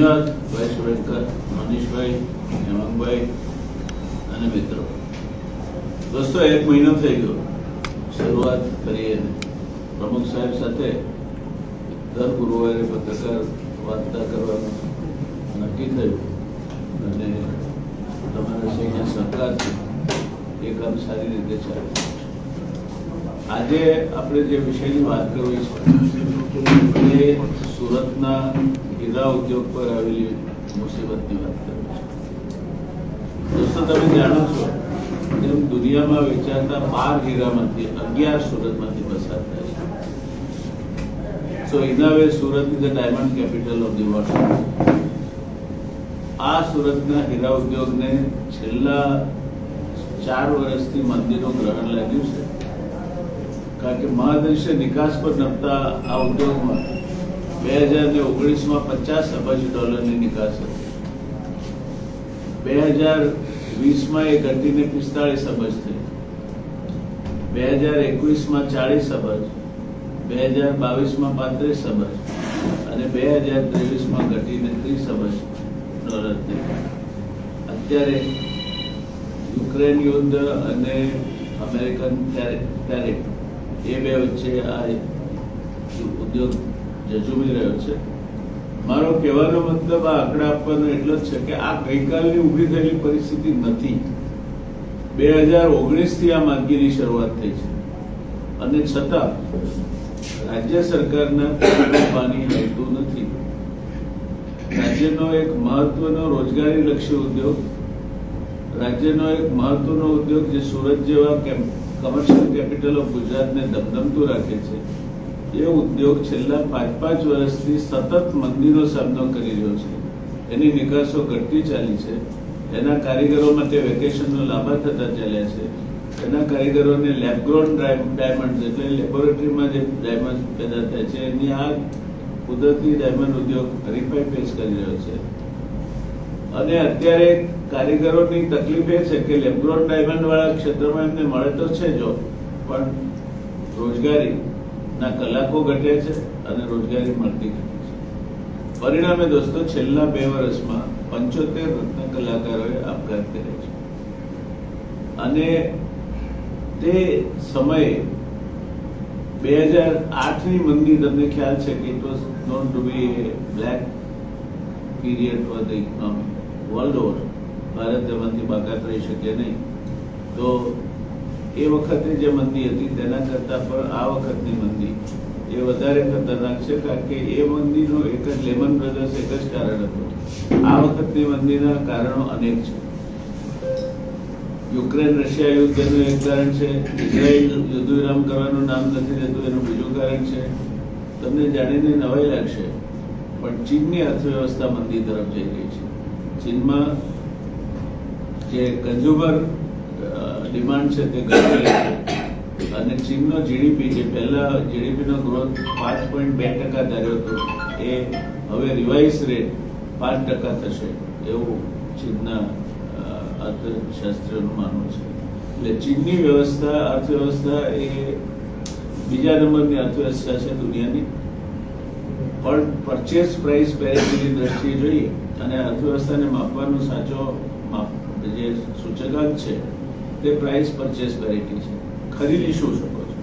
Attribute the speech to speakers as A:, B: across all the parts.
A: ભાઈ સુરેન્કર મનીષભાઈ, હેમંતભાઈ અને મિત્રો. દોસ્તો, એક મહિનો થઈ ગયો. શરૂઆત કરીએ પ્રમુખ સાહેબ સાથે દર ગુરુવારે પત્રકાર વાર્તા કરવાનું નક્કી થયું. અને તમારા સૌના સહકારથી એ કામ સારી રીતે ચાલે. આજે આપણે જે વિષયની વાત કરવી છે સુરતના હીરા ઉદ્યોગ પર આવેલી મુસીબતની વાત કરવી છે દોસ્તો, તમે જાણો છો તેમ દુનિયામાં વેચાતા બાર હીરામાંથી અગિયાર સુરતમાંથી પસાર થાય છે. So in way Surat is a diamond capital of the world આ સુરતના હીરા ઉદ્યોગને છેલ્લા ચાર વર્ષથી મંદિરનું ગ્રહણ લાગ્યું છે. કારણ કે મહાદૃશ્ય નિકાસ પર નમતા આ ઉદ્યોગમાં બે હજાર ને ઓગણીસમાં પચાસ અબજ ડોલરની નિકાસ હતી. બે હજાર વીસમાં એ ઘટીને પિસ્તાળીસ અબજ થઈ. બે હજાર એકવીસમાં ચાળીસ અબજ. બે હજાર બાવીસમાં પાંત્રીસ અબજ. અને બે હજાર ત્રેવીસમાં ઘટીને ત્રીસ અબજ ડોલર થઈ. અત્યારે યુક્રેન યુદ્ધ અને અમેરિકન ટેરિફ એ બે વચ્ચે આ ઉદ્યોગ જજુમી રહ્યો છે. મારો કહેવાનો મતલબ આ આંકડા આપવાનો એટલો જ છે કે આ ગઈકાલની ઊભી થયેલી પરિસ્થિતિ નથી. બે હજાર ઓગણીસથી આ માંદગીની શરૂઆત થઈ છે. અને છતાં રાજ્ય સરકારના પાણી આવતું નથી. રાજ્યનો એક મહત્વનો રોજગારીલક્ષી ઉદ્યોગ, રાજ્યનો એક મહત્વનો ઉદ્યોગ જે સુરત જેવા કમર્શિયલ કેપિટલ ઓફ ગુજરાતને ધમધમતું રાખે છે. એ ઉદ્યોગ છેલ્લા પાંચ પાંચ વર્ષથી સતત મંદીનો સામનો કરી રહ્યો છે. એની નિકાસો ઘટતી ચાલી છે. એના કારીગરો માટે વેકેશનનો લાંબા થતા ચાલ્યા છે. એના કારીગરોને લેબગ્રોન ડાયમંડ એટલે લેબોરેટરીમાં જે ડાયમંડ પેદા થાય છે, એની આ કુદરતી ડાયમંડ ઉદ્યોગ હરીફાઈ પેશ કરી રહ્યો છે. અને અત્યારે કારીગરોની તકલીફ એ છે કે લેબગ્રોન ડાયમંડ વાળા ક્ષેત્રમાં એમને મળે તો છે જો, પણ રોજગારીના કલાકો ઘટે છે અને રોજગારી મળતી ઘટી છે. પરિણામે દોસ્તો, છેલ્લા બે વર્ષમાં પંચોતેર રત્ન કલાકારોએ આપઘાત કર્યા છે અને તે સમયે બે હજાર આઠની મંદી, તમને ખ્યાલ છે કે it was not to be black period for the economy world over Bharat એમાંથી બાકાત રહી શકે નહીં. તો એ વખતે જે મંદી હતી, તેના કરતાં પણ આ વખતની મંદી એ વધારે ખતરનાક છે, કારણ કે એ મંદીનો એક જ લેમન બ્રધર્સ એક જ કારણ હતું. આ વખતની મંદીના કારણો અનેક છે. યુક્રેન રશિયા યુદ્ધનું એક કારણ છે, ઇઝરાયલ યુદ્ધ વિરામ કરવાનું નામ નથી લેતું, એનું બીજું કારણ છે. તમને જાણીને નવાઈ લાગશે, પણ ચીનની અર્થવ્યવસ્થા મંદી તરફ જઈ રહી છે. ચીનમાં જે કન્ઝ્યુમર ડિમાન્ડ છે તે ઘટી અને ચીનનો જીડીપી જે પહેલા જીડીપીનો ગ્રોથ પાંચ પોઈન્ટ બે ટકા ધાર્યો હતો, એ હવે રિવાઇઝ રેટ પાંચ ટકા થશે એવું ચીનના અર્થશાસ્ત્રનું માનવું છે. એટલે ચીનની વ્યવસ્થા, અર્થવ્યવસ્થા એ બીજા નંબરની અર્થવ્યવસ્થા છે દુનિયાની. પણ પરચેસ પ્રાઇસ પેરેટીની દ્રષ્ટિએ જોઈએ અને અર્થવ્યવસ્થાને માપવાનો સાચો માપ, જે સૂચકાંક છે તે પ્રાઇસ પરચેસ વેરાયટી છે. ખરીદી શું શકો છો?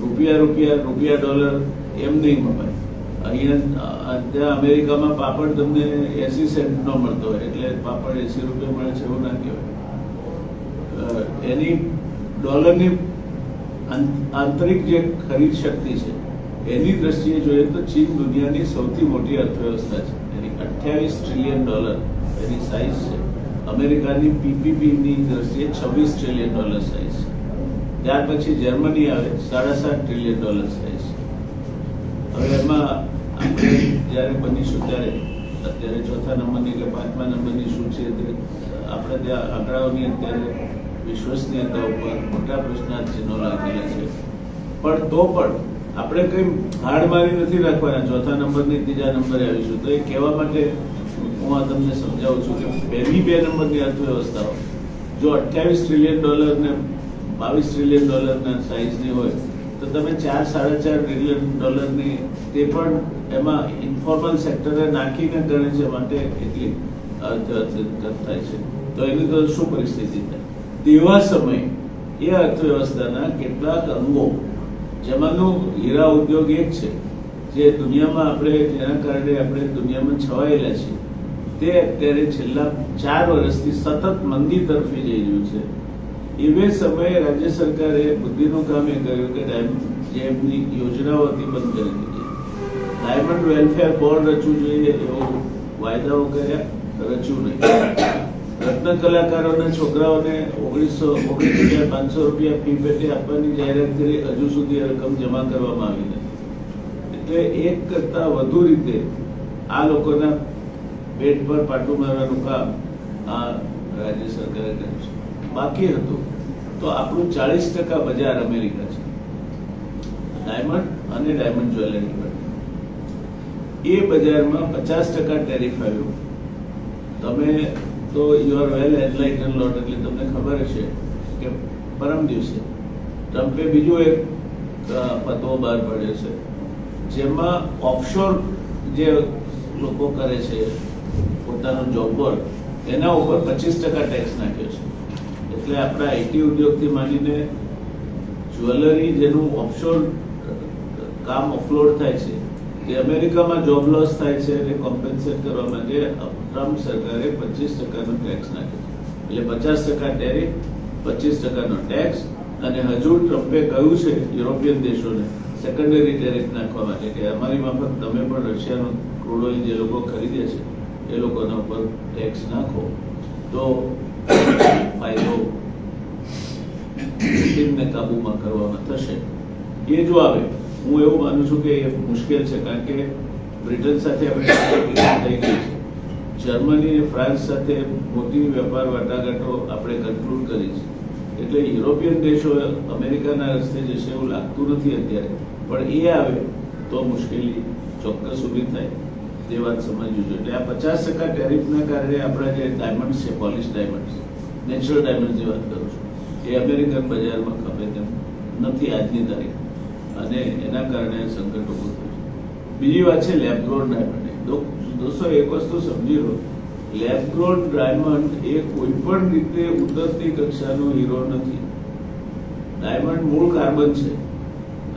A: રૂપિયા રૂપિયા રૂપિયા ડોલર એમ નહીં મપાય. અહીંયા ત્યાં અમેરિકામાં પાપડ તમને એસી સેન્ટનો મળતો હોય, એટલે પાપડ એસી રૂપિયા મળે છે એવું ના કહેવાય. એની ડોલરની આંતરિક જે ખરીદ શક્તિ છે, એની દ્રષ્ટિએ જોઈએ તો ચીન દુનિયાની સૌથી મોટી અર્થવ્યવસ્થા છે. એની અઠ્યાવીસ ટ્રિલિયન ડોલર એની સાઇઝ છે. અમેરિકાની પીપીપીની દ્રષ્ટિએ છવ્વીસ ટ્રિલિયન ડોલર છે. ત્યાર પછી જર્મની આવે સાડા સાત ટ્રિલિયન ડોલર સાઇઝ હવે એમાં જ્યારે બનીશું ત્યારે, અત્યારે ચોથા નંબરની કે પાંચમા નંબરની શું છે તે આપણે ત્યાં આંકડાઓની અત્યારે વિશ્વસનીયતા ઉપર મોટા પ્રશ્નાર્થ ચિહ્નો લાગેલા છે. પણ તો પણ આપણે કંઈ હાડ મારી નથી રાખવાના ચોથા નંબરની ત્રીજા નંબરે આવીશું. તો એ કહેવા માટે હું આ તમને સમજાવું છું કે પહેલી બે નંબરની અર્થવ્યવસ્થાઓ, જો અઠ્યાવીસ ટ્રિલિયન ડોલર ને બાવીસ ટ્રિલિયન ડોલરના સાઇઝની હોય, તો તમે ચાર, સાડા ચાર ટ્રિલિયન ડોલરની તે પણ એમાં ઇન્ફોર્મલ સેક્ટરે નાખીને ગણે છે માટે એટલી અર્થવ્યવસ્થા થાય છે. તો એની તો શું પરિસ્થિતિ થાય તેવા સમયે એ અર્થવ્યવસ્થાના કેટલાક અંગો, જેમાંનું હીરા ઉદ્યોગ એક છે, જે દુનિયામાં આપણે, જેના કારણે આપણે દુનિયામાં છવાયેલા છીએ તે અત્યારે છેલ્લા ચાર વર્ષથી સતત મંદી તરફી જઈ રહ્યું છે. એવે સમયે રાજ્ય સરકારે બુદ્ધિનું કામ એ કર્યું કે એમની યોજનાઓ હતી બંધ કરી દીધી. ડાયમંડ વેલફેર બોર્ડ રચવું જોઈએ એવો વાયદાઓ કર્યા, રચ્યું નહીં. રત્ન કલાકારોના છોકરાઓને ઓગણીસો, ઓગણીસ હજાર પાંચસો રૂપિયા ફી પેટે આપવાની જાહેરાત કરી હજુ સુધી રકમ જમા કરવામાં આવી નથી. એટલે એક કરતા વધુ રીતે આ લોકોના પેટ પર પાટું મારવાનું કામ આ રાજ્ય સરકારે કર્યું છે. બાકી હતું તો આપણું ચાલીસ ટકા બજાર અમેરિકા છે. ડાયમંડ અને ડાયમંડ જ્વેલરી પર. એ બજારમાં પચાસ ટકા ટેરિફ આવ્યું. તમે તો you are well enlighten lot એટલે તમને ખબર હશે કે પરમ દિવસે ટ્રમ્પે બીજો એક પત્વો બહાર પાડ્યો છે. જેમાં ઓફશોર જે લોકો કરે છે પોતાનું જોબ વર્ક એના ઉપર પચીસ ટકા ટેક્સ નાખ્યો છે. એટલે આપણા આઈટી ઉદ્યોગથી માંડીને જ્વેલરી જેનું ઓફશોર કામ ઓફલોડ થાય છે તે અમેરિકામાં જોબ લોસ થાય છે એને કોમ્પેન્સેટ કરવા માટે ટ્રમ્પ સરકારે પચીસ ટકાનો ટેક્સ નાખ્યો. એટલે પચાસ ટકા ટેરિફ પચીસ ટકાનો ટેક્સ અને હજુ ટ્રમ્પે કહ્યું છે યુરોપિયન દેશોને સેકન્ડરી ટેરિફ નાખવા માટે કે અમારી માફક તમે પણ રશિયાનો ક્રૂડ ઓઇલ જે લોકો ખરીદે છે એ લોકોના ઉપર ટેક્સ નાખો, તો ફાયદો ચીનને કાબૂમાં કરવામાં થશે. એ જો આવે, હું એવું માનું છું કે એ મુશ્કેલ છે, કારણ કે બ્રિટન સાથે આપણે થઈ ગઈ છે. જર્મની અને ફ્રાન્સ સાથે મોટી વેપાર વાટાઘાટો આપણે કન્ક્લુડ કરી છે. એટલે યુરોપિયન દેશો અમેરિકાના રસ્તે જશે એવું લાગતું નથી અત્યારે. પણ એ આવે, તો મુશ્કેલી ચોક્કસ ઊભી થાય. તે વાત સમજવી જોઈએ એટલે આ પચાસ ટકા ટેરિફના કારણે આપણા જે ડાયમંડ છે પોલિશ ડાયમંડ નેચરલ ડાયમંડની વાત કરું છું, એ અમેરિકન બજારમાં ખપે તેમ નથી આજની તારીખ. અને એના કારણે સંકટ ઊભું થયું છે. બીજી વાત છે લેબગ્રોન ડાયમંડ દોસ્તો, એક વસ્તુ સમજી લો. લેબગ્રોન ડાયમંડ એ કોઈ પણ રીતે ઉતરતી કક્ષાનો હીરો નથી. ડાયમંડ મૂળ કાર્બન છે.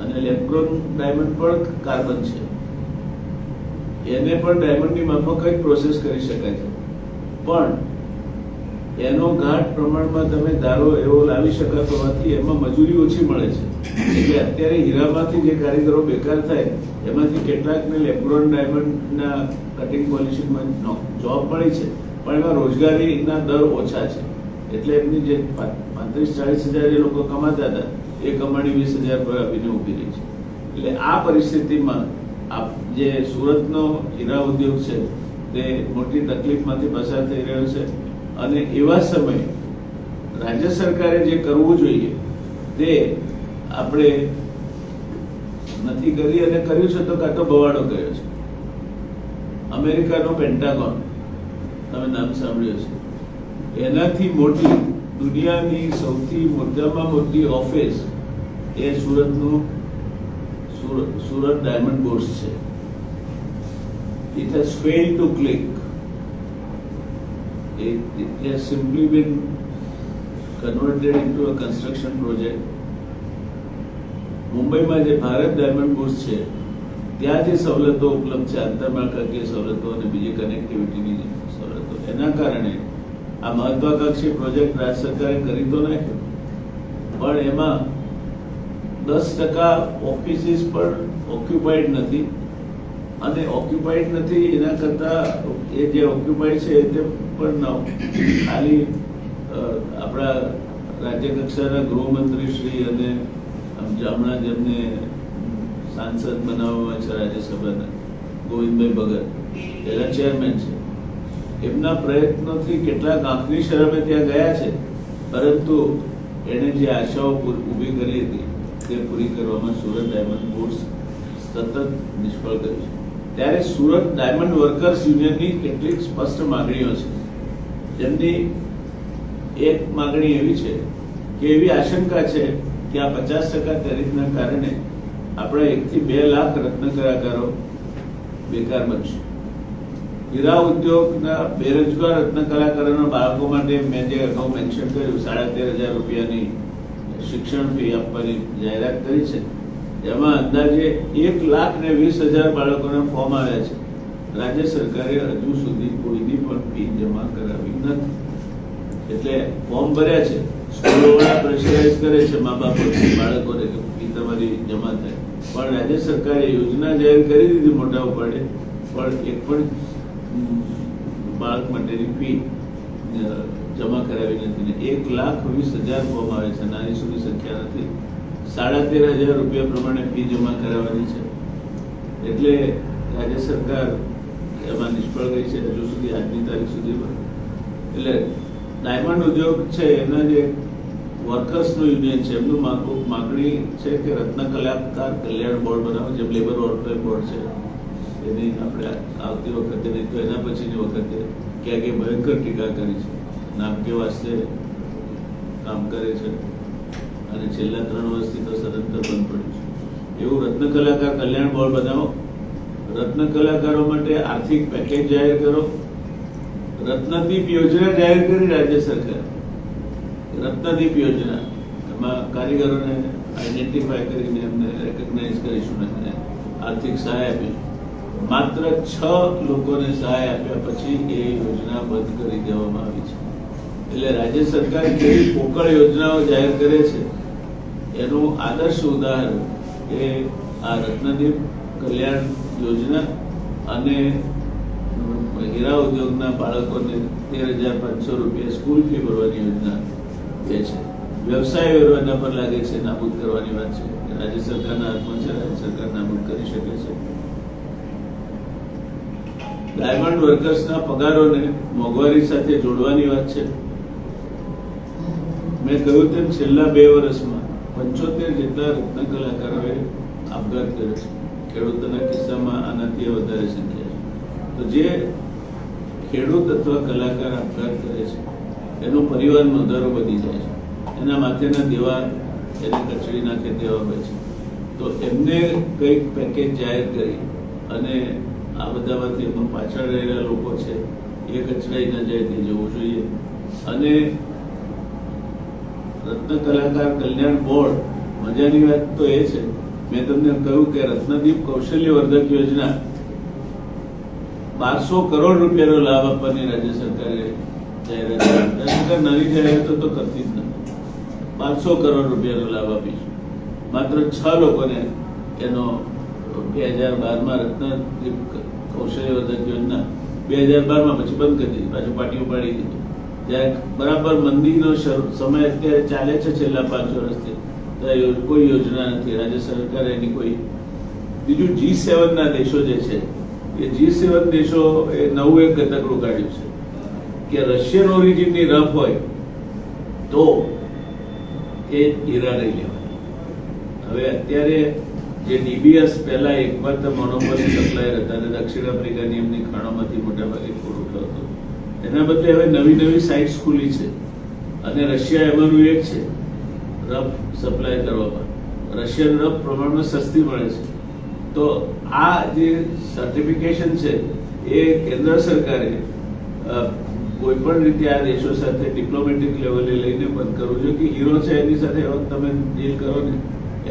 A: અને લેબગ્રોન ડાયમંડ પણ કાર્બન છે. એને પણ ડાયમંડની માફક જ પ્રોસેસ કરી શકાય છે. પણ એનો ઘાટ પ્રમાણમાં તમે ધારો એવો લાવી શકાતો હોવાથી એમાં મજૂરી ઓછી મળે છે. એટલે અત્યારે હીરામાંથી જે કારીગરો બેકાર થાય, એમાંથી કેટલાકને લેબ્રોન ડાયમંડના કટિંગ પોલિશિંગમાં જોબ મળી છે, પણ એમાં રોજગારીના દર ઓછા છે. એટલે એમની જે પાંત્રીસ, ચાલીસ હજાર એ લોકો કમાતા હતા, એ કમાણી વીસ હજાર પર આવીને ઊભી રહી છે. એટલે આ પરિસ્થિતિમાં આ જે સુરતનો હીરા ઉદ્યોગ છે, તે મોટી તકલીફમાંથી પસાર થઈ રહ્યો છે. અને એવા સમયે રાજ્ય સરકારે જે કરવું જોઈએ, તે આપણે નથી કરી અને કર્યું છે તો કાં તો બવાડો કર્યો છે. અમેરિકાનો પેન્ટાગોન, તમે નામ સાંભળ્યું છે એનાથી મોટી દુનિયાની સૌથી મોટામાં મોટી ઓફિસ એ સુરતનું, સુરત ડાયમંડ બોર્સ છે. It has fail to click it, it has simply been converted into a construction project. મુંબઈમાં જે ભારત ડાયમંડ બુર્સ છે ત્યાં જે સવલતો ઉપલબ્ધ છે આંતરમાળખાકીય સવલતો અને બીજી કનેક્ટિવિટીની સવલતો એના કારણે આ મહત્વાકાંક્ષી પ્રોજેક્ટ રાજ્ય સરકારે કરી તો નાખ્યો. પણ એમાં દસ ટકા ઓફિસીસ પણ ઓક્યુપાઈડ નથી. અને ઓક્યુપાઈડ નથી, એના કરતા એ જે ઓક્યુપાઈડ છે તે પણ ખાલી આપણા રાજ્ય કક્ષાના ગૃહમંત્રી શ્રી અને હમણાં જેમને સાંસદ બનાવવામાં છે રાજ્યસભાના, ગોવિંદભાઈ ભગત, એના ચેરમેન છે. એમના પ્રયત્નોથી કેટલાક આંખની શરમે ત્યાં ગયા છે, પરંતુ એણે જે આશાઓ ઊભી કરી હતી તે પૂરી કરવામાં સુરત ડાયમંડ બોર્ડ સતત નિષ્ફળ કર્યું છે. ત્યારે સુરત ડાયમંડ વર્કર્સ યુનિયનની કેટલીક સ્પષ્ટ માંગણીઓ છે. જેમની એક માંગણી એવી છે કે એવી આશંકા છે કે આ પચાસ ટકા ટેરિફના કારણે આપણા એકથી બે લાખ રત્ન કલાકારો બેકાર બનશે. હીરા ઉદ્યોગના બેરોજગાર રત્ન કલાકારોના બાળકો માટે મેં જે અગાઉ મેન્શન કર્યું, સાડા તેર હજાર રૂપિયાની શિક્ષણ ફી આપવાની જાહેરાત કરી છે. એમાં અંદાજે એક લાખ ને વીસ હજાર બાળકોના ફોર્મ આવ્યા છે. રાજ્ય સરકારે હજુ સુધી કોઈની પણ ફી જમા કરાવી નથી. એટલે ફોર્મ ભર્યા છે. સ્કૂલોવાળા પ્રેશરાઇઝ કરે છે મા બાપ બાળકોને કે ફી તમારી જમા થાય. પણ રાજ્ય સરકારે યોજના જાહેર કરી દીધી મોટા ઉપાડે. પણ એક પણ બાળક માટેની ફી જમા કરાવી નથી ને એક લાખ વીસ હજાર ફોર્મ આવે છે. નાની સુધી સંખ્યા નથી. સાડા તેર હજાર રૂપિયા પ્રમાણે ફી જમા કરાવવાની છે. એટલે રાજ્ય સરકાર એમાં નિષ્ફળ ગઈ છે હજુ સુધી, આજની તારીખ સુધીમાં. એટલે ડાયમંડ ઉદ્યોગ છે, એના જે વર્કર્સનું યુનિયન છે, એમનું માંગ- માગણી છે કે રત્ન કલાકાર કલ્યાણ બોર્ડ બનાવો જેમ લેબર વેલફેર બોર્ડ છે. એની આપણે આવતી વખતે નહીં, તો એના પછીની વખતે ક્યાંક એ ભયંકર ટીકા કરી છે. નામ કે વાસ્તે કામ કરે છે. અને છેલ્લા ત્રણ વર્ષથી તો સદંતર બંધ પડ્યું છે. એવું રત્ન કલાકાર કલ્યાણ બોર્ડ બનાવો. રત્ન કલાકારો માટે આર્થિક પેકેજ જાહેર કરો. રત્નદીપ યોજના જાહેર કરી રાજ્ય સરકાર. રત્નદીપ યોજના. એમાં કારીગરોને આઈડેન્ટિફાય કરીને એમને રેકગ્નાઇઝ કરીશું અને આર્થિક સહાય આપી માત્ર છ લોકોને સહાય આપ્યા પછી એ યોજના બંધ કરી દેવામાં આવી છે. એટલે રાજ્ય સરકાર કેવી પોકળ યોજનાઓ જાહેર કરે છે એનું આદર્શ ઉદાહરણ એ આ રત્નદીપ કલ્યાણ યોજના અને હીરા ઉદ્યોગના બાળકોને તેર હજાર પાંચસો રૂપિયા સ્કૂલ ફી ભરવાની યોજના એ છે. વ્યવસાય વ્યવહારના પર લાગે છે, નાબૂદ કરવાની વાત છે. રાજ્ય સરકારના હાથમાં છે, રાજ્ય સરકાર નાબૂદ કરી શકે છે. ડાયમંડ વર્કર્સના પગારોને મોંઘવારી સાથે જોડવાની વાત છે. મેં કહ્યું તેમ છેલ્લા બે વર્ષમાં પંચોતેર જેટલા રત્ન કલાકારોએ આપઘાત કર્યો છે. ખેડૂતોના કિસ્સામાં આનાથી વધારે સંખ્યા છે. તો જે ખેડૂત અથવા કલાકાર આપઘાત કરે છે, એનો પરિવારનો દર વધી જાય છે. એના માથેના દેવા એને કચડી નાખે તેવા હોય છે. તો એમને કંઈક પેકેજ જાહેર કરી અને આ બધામાંથી એમાં પાછળ રહેલા લોકો છે, એ કચડાઈ ન જાય તે જવું જોઈએ. અને રત્ન કલાકાર કલ્યાણ બોર્ડ, મજાની વાત તો એ છે. મેં તમને કહ્યું કે રત્નદીપ કૌશલ્ય વર્ધક યોજના બારસો કરોડ રૂપિયાનો લાભ આપવાની રાજ્ય સરકારે જાહેરાત સરકાર જાહેરાતો તો કરતી જ નથી. બારસો કરોડ રૂપિયાનો લાભ આપીશું. માત્ર છ લોકોને એનો બે હજાર બારમાં રત્નદીપ કૌશલ્ય વર્ધક યોજના બે હજાર બારમાં પછી બંધ કરી દીધી. પાછું પાટી ઉપાડી દીધું. જ્યારે બરાબર મંદીનો સમય અત્યારે ચાલે છે છેલ્લા પાંચ વર્ષથી. કોઈ યોજના નથી. રાજ્ય સરકાર એની કોઈ, બીજું જી સેવન ના દેશો જે છે, એ જી સેવન દેશો એ નવું એક ગતકડું કાઢ્યું છે. કે રશિયન ઓરિજિનની રફ હોય, તો એ હીરા લઈ લેવાય. હવે અત્યારે જે ડીબીએસ પહેલા તો મોનોપોલી સપ્લાયર હતા અને દક્ષિણ આફ્રિકાની એમની ખાણોમાંથી મોટાભાગે પૂરું થતું એના બદલે હવે નવી નવી સાઇટ્સ ખુલી છે. અને રશિયા એમાંનું એક છે, રફ સપ્લાય કરવામાં. રશિયન રફ પ્રમાણમાં સસ્તી મળે છે. તો આ જે સર્ટિફિકેશન છે, એ કેન્દ્ર સરકારે કોઈપણ કોઈ પણ રીતે આ દેશો સાથે ડિપ્લોમેટિક લેવલે લઈને બંધ કરવું જોઈએ કે હીરો છે એની સાથે તમે ડીલ કરો ને,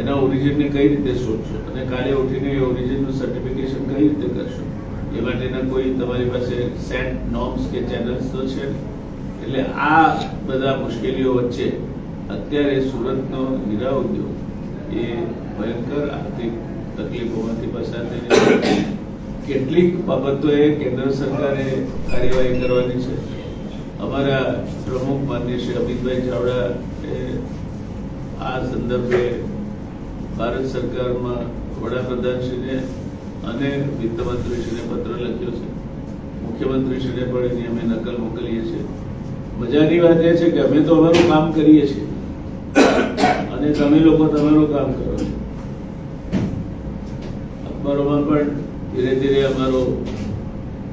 A: એના ઓરિજિનને કઈ રીતે શોધશો? અને કાલે ઉઠીને એ ઓરિજિનનું સર્ટિફિકેશન કઈ રીતે કરશો? એ માટેના કોઈ તમારી પાસે સેટ નોર્મ્સ કે ચેનલ્સ તો છે? એટલે આ બધા મુશ્કેલીઓ વચ્ચે અત્યારે સુરતનો હીરા ઉદ્યોગ એ ભયંકર આર્થિક તકલીફોમાંથી પસાર થઈ કેટલીક બાબતોએ કેન્દ્ર સરકારે કાર્યવાહી કરવાની છે. અમારા પ્રમુખ માન્ય શ્રી અમિતભાઈ ચાવડા એ આ સંદર્ભે ભારત સરકારમાં વડાપ્રધાનશ્રીને અને વિત્તમંત્રીશ્રીને પત્ર લખ્યો છે. મુખ્યમંત્રીશ્રીને પણ એની અમે નકલ મોકલીએ છીએ. મજાની વાત એ છે કે અમે તો અમારું કામ કરીએ છીએ. અને તમે લોકો તમારું કામ કરો છો. અખબારોમાં પણ ધીરે ધીરે અમારો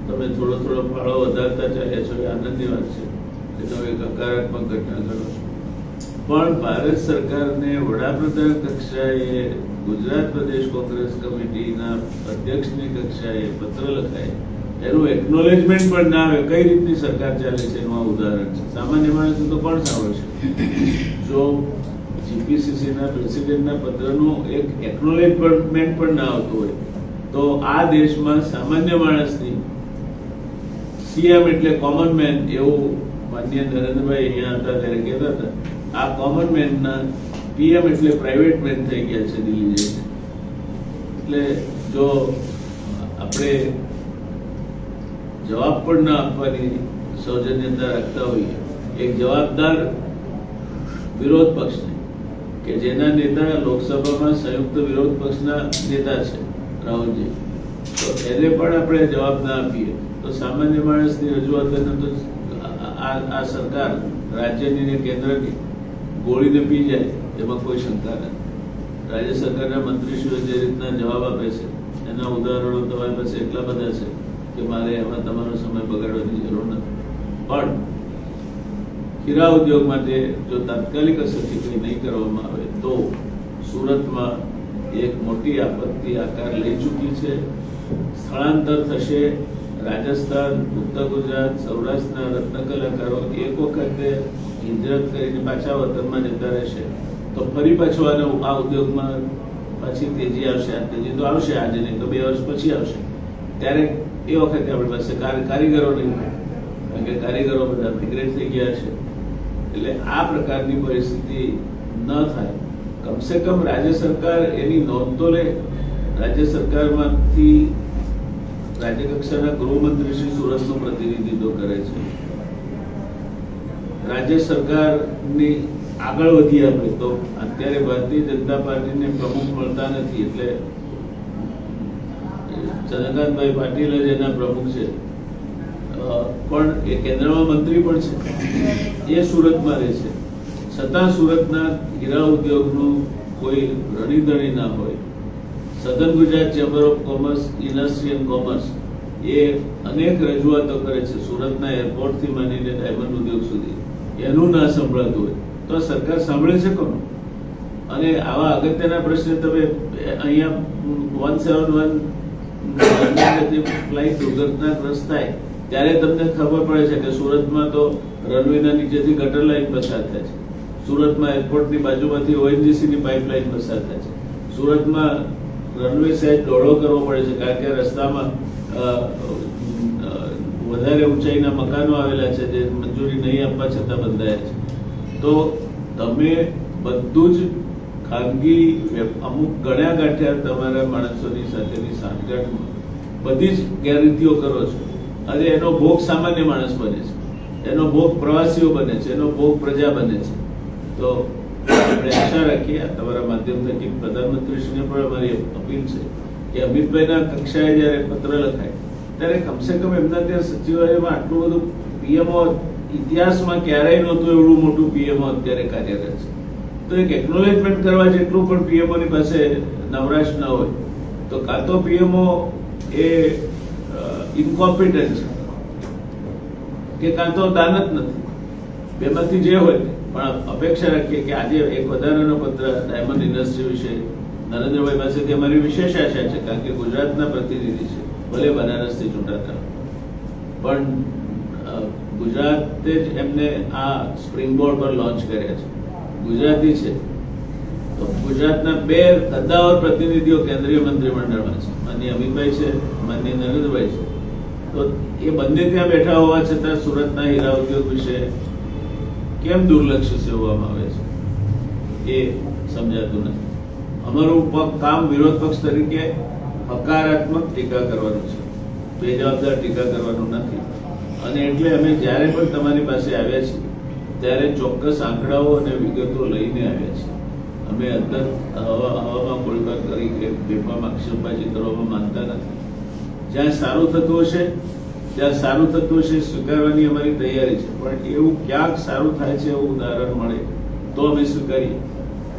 A: તમે થોડો થોડો ફાળો વધારતા ચાલ્યા છો એ આનંદની વાત છે કે તમે એક હકારાત્મક ઘટના કરો છો. પણ ભારત સરકારને વડાપ્રધાન કક્ષાએ ગુજરાત પ્રદેશ કોંગ્રેસ કમિટીના અધ્યક્ષની કક્ષાએ પત્ર લખાય. એનું એકનોલેજમેન્ટ પણ ના આવે. કઈ રીતની સરકાર ચાલે છે એનું આ ઉદાહરણ છે. સામાન્ય માણસ તો કોણ સાંભળશે જો જીપીસીસીના પ્રેસિડેન્ટના પત્રનું એક એકનોલેજમેન્ટ પણ ના આવતું હોય, તો આ દેશમાં સામાન્ય માણસની સીએમ એટલે કોમન મેન એવું માન્ય નરેન્દ્રભાઈ અહીંયા હતા, ત્યારે કહેતા હતા, આ કોમન મેનના પીએમ એટલે પ્રાઇવેટ મેન થઈ ગયા છે દિલ્હી જઈને એટલે જો આપણે જવાબ પણ ના આપવાની સૌજન્યતા રાખતા હોઈએ, એક જવાબદાર વિરોધ પક્ષને, કે જેના નેતા લોકસભામાં સંયુક્ત વિરોધ પક્ષના નેતા છે, રાહુલજી. તો એને પણ આપણે જવાબ ના આપીએ. તો સામાન્ય માણસની રજૂઆતોને તો આ સરકાર રાજ્યની ને કેન્દ્રની ગોળીને પી જાય. એમાં કોઈ શંકા નથી. રાજ્ય સરકારના મંત્રીશ્રીઓ જે રીતના જવાબ આપે છે, એના ઉદાહરણો તમારી પાસે એટલા બધા છે કે મારે એમાં તમારો સમય બગાડવાની જરૂર નથી. પણ હીરા ઉદ્યોગ માટે જો તાત્કાલિક અસરથી કંઈ નહીં કરવામાં આવે, તો સુરતમાં એક મોટી આપત્તિ આકાર લઈ ચૂકી છે. સ્થળાંતર થશે. રાજસ્થાન, ઉત્તર ગુજરાત, સૌરાષ્ટ્રના રત્ન કલાકારો એક વખતે હિજરત કરીને પાછા વતનમાં જતા રહેશે. તો ફરી પાછું આને આ ઉદ્યોગમાં પછી તેજી આવશે, આ તેજી તો આવશે આજે નહીં તો બે વર્ષ પછી આવશે. ત્યારે એ વખતે આપણી પાસે કાર- કારીગરો નહીં કારણ કે કારીગરો બધા મિગ્રેટ થઈ ગયા છે. એટલે આ પ્રકારની પરિસ્થિતિ ન થાય. કમસે કમ રાજ્ય સરકાર એની નોંધ તો લે. રાજ્ય સરકારમાંથી રાજ્ય કક્ષાના ગૃહમંત્રી શ્રી સુરતનું પ્રતિનિધિત્વ કરે છે. રાજ્ય સરકારની આગળ વધી આપણે. તો અત્યારે ભારતીય જનતા પાર્ટીને પ્રમુખ મળતા નથી, એટલે ચંદ્રકાંતભાઈ પાટીલ જ એના પ્રમુખ છે. પણ એ કેન્દ્રમાં મંત્રી પણ છે. એ સુરતમાં રહે છે. છતાં સુરતના હીરા ઉદ્યોગનું કોઈ રણીધણી ના હોય. સદન Gujarat chamber of commerce, industry and commerce એ અનેક રજૂઆતો કરે છે સુરતના એરપોર્ટથી માંડીને ડાયમંડ ઉદ્યોગ સુધી. એનું ના સંભળાતું હોય. તો સરકાર સાંભળે છે કોનું અને આવા અગત્યના પ્રશ્ન તમે અહીંયા વન સેવન વન ફ્લાઇટ દુર્ઘટનાગ્રસ્ત થાય, ત્યારે તમને ખબર પડે છે કે સુરતમાં તો રનવેના નીચેથી ગટર લાઇન પસાર થાય છે. સુરતમાં એરપોર્ટની બાજુમાંથી ઓએનજીસીની પાઇપલાઇન પસાર થાય છે. સુરતમાં રનવે સાઈડ દોડો કરવો પડે છે, કારણ કે રસ્તામાં વધારે ઊંચાઈના મકાનો આવેલા છે, જે મંજૂરી નહીં આપવા છતાં બંધાયા છે. તો તમે બધું જ ખાનગી અમુક ગણ્યા ગાંઠ્યા તમારા માણસોની સાથેની સાંઠગાંઠમાં બધી જ ગેરરીતિઓ કરો છો. અને એનો ભોગ સામાન્ય માણસ બને છે. એનો ભોગ પ્રવાસીઓ બને છે. એનો ભોગ પ્રજા બને છે. તો આપણે આશા રાખીએ તમારા માધ્યમ થકી પ્રધાનમંત્રીશ્રીને પણ અમારી અપીલ છે કે અમિતભાઈના કક્ષાએ જ્યારે પત્ર લખાય, ત્યારે કમસે કમ એમના ત્યાં સચિવાલયમાં આટલું બધું પીએમઓ ઇતિહાસમાં ક્યારેય નહોતું એવડું મોટું પીએમઓ અત્યારે કાર્યરત છે. તો એક એકનોલેજમેન્ટ કરવા જેટલું પણ પીએમઓની પાસે નવરાશ ન હોય, તો કાં તો પીએમઓ એ ઇન્કોમ્પિટન્ટ છે. કે કાં તો દાન નથી. બેમાંથી જે હોય, પણ અપેક્ષા રાખીએ કે આજે એક વધારાનો પત્ર ડાયમંડ ઇન્ડસ્ટ્રી વિશે નરેન્દ્રભાઈ પાસેથી અમારી વિશેષ આશા છે, કારણ કે ગુજરાતના પ્રતિનિધિ છે, ભલે બનારસથી ચૂંટાતા. પણ ગુજરાતે જ એમને આ સ્પ્રિંગ બોર્ડ પર લોન્ચ કર્યા છે. ગુજરાતી છે. તો ગુજરાતના બે કદ્દાવર પ્રતિનિધિઓ કેન્દ્રીય મંત્રીમંડળમાં છે. માનનીય અમિતભાઈ છે માનની નરેન્દ્રભાઈ છે. તો એ બંને ત્યાં બેઠા હોવા છતાં સુરતના હીરા ઉદ્યોગ વિશે કેમ દુર્લક્ષ સેવવામાં આવે છે? એ સમજાતું નથી. અમારું કામ વિરોધ પક્ષ તરીકે હકારાત્મક ટીકા કરવાનું છે. બેજવાબદાર ટીકા કરવાનું નથી. અને એટલે અમે જ્યારે પણ તમારી પાસે આવ્યા છીએ, ત્યારે ચોક્કસ આંકડાઓ અને વિગતો લઈને આવ્યા છીએ. અમે અંદર હવા, હવામાં ગોળબાર કરી કે બેફામ આક્ષેપબાજી કરવામાં માંગતા નથી. જ્યાં સારું થતું હશે જ્યાં સારું થતું હશે સ્વીકારવાની અમારી તૈયારી છે. પણ એવું ક્યાંક સારું થાય છે એવું ઉદાહરણ મળે, તો અમે સ્વીકારીએ.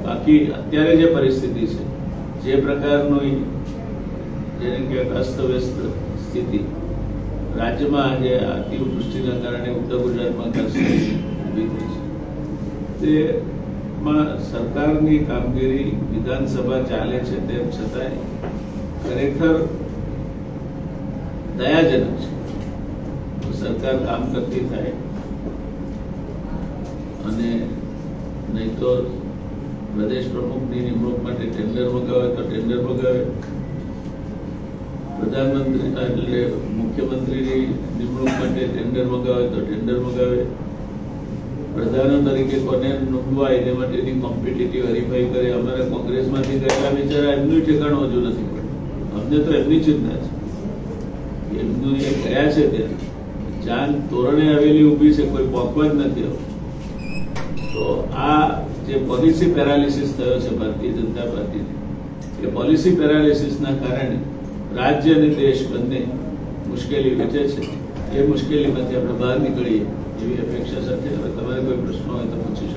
A: બાકી અત્યારે જે પરિસ્થિતિ છે, જે પ્રકારનું, જેને કે અસ્તવ્યસ્ત સ્થિતિ રાજ્યમાં આજે અતિવૃષ્ટિના કારણે ઉત્તર ગુજરાતમાં ઊભી થઈ છે. તે સરકારની કામગીરી વિધાનસભા ચાલે છે તેમ છતાંય ખરેખર દયાજનક છે. સરકાર કામ કરતી થાય અને નહીં તો પ્રદેશ પ્રમુખની નિમણૂક માટે ટેન્ડર મગાવે તો ટેન્ડર મગાવે. પ્રધાનમંત્રી એટલે મુખ્યમંત્રીની નિમણૂક માટે ટેન્ડર મગાવે તો ટેન્ડર મગાવે. પ્રધાનો તરીકે કોને નોંધવાય એને માટેની કોમ્પિટિટિવ વેરીફાઈ કરે. અમારા કોંગ્રેસમાંથી ગયેલા બિચારા એમનું ઠેકાણું હજુ નથી. પડ્યું અમને તો એમની ચિંતા છે. એમનું એ ગયા છે ત્યાં. જાન તોરણે આવેલી ઊભી છે, કોઈ પહોંચવા જ નથી આવતું તો આ જે પોલિસી પેરાલિસિસ થયો છે ભારતીય જનતા પાર્ટીને, એ પોલિસી પેરાલિસિસના કારણે રાજ્ય અને દેશ બંને મુશ્કેલી વેચે છે. એ મુશ્કેલીમાંથી આપણે બહાર નીકળીએ એવી અપેક્ષા સાથે હવે તમારે કોઈ પ્રશ્નો હોય તો પૂછી શકો.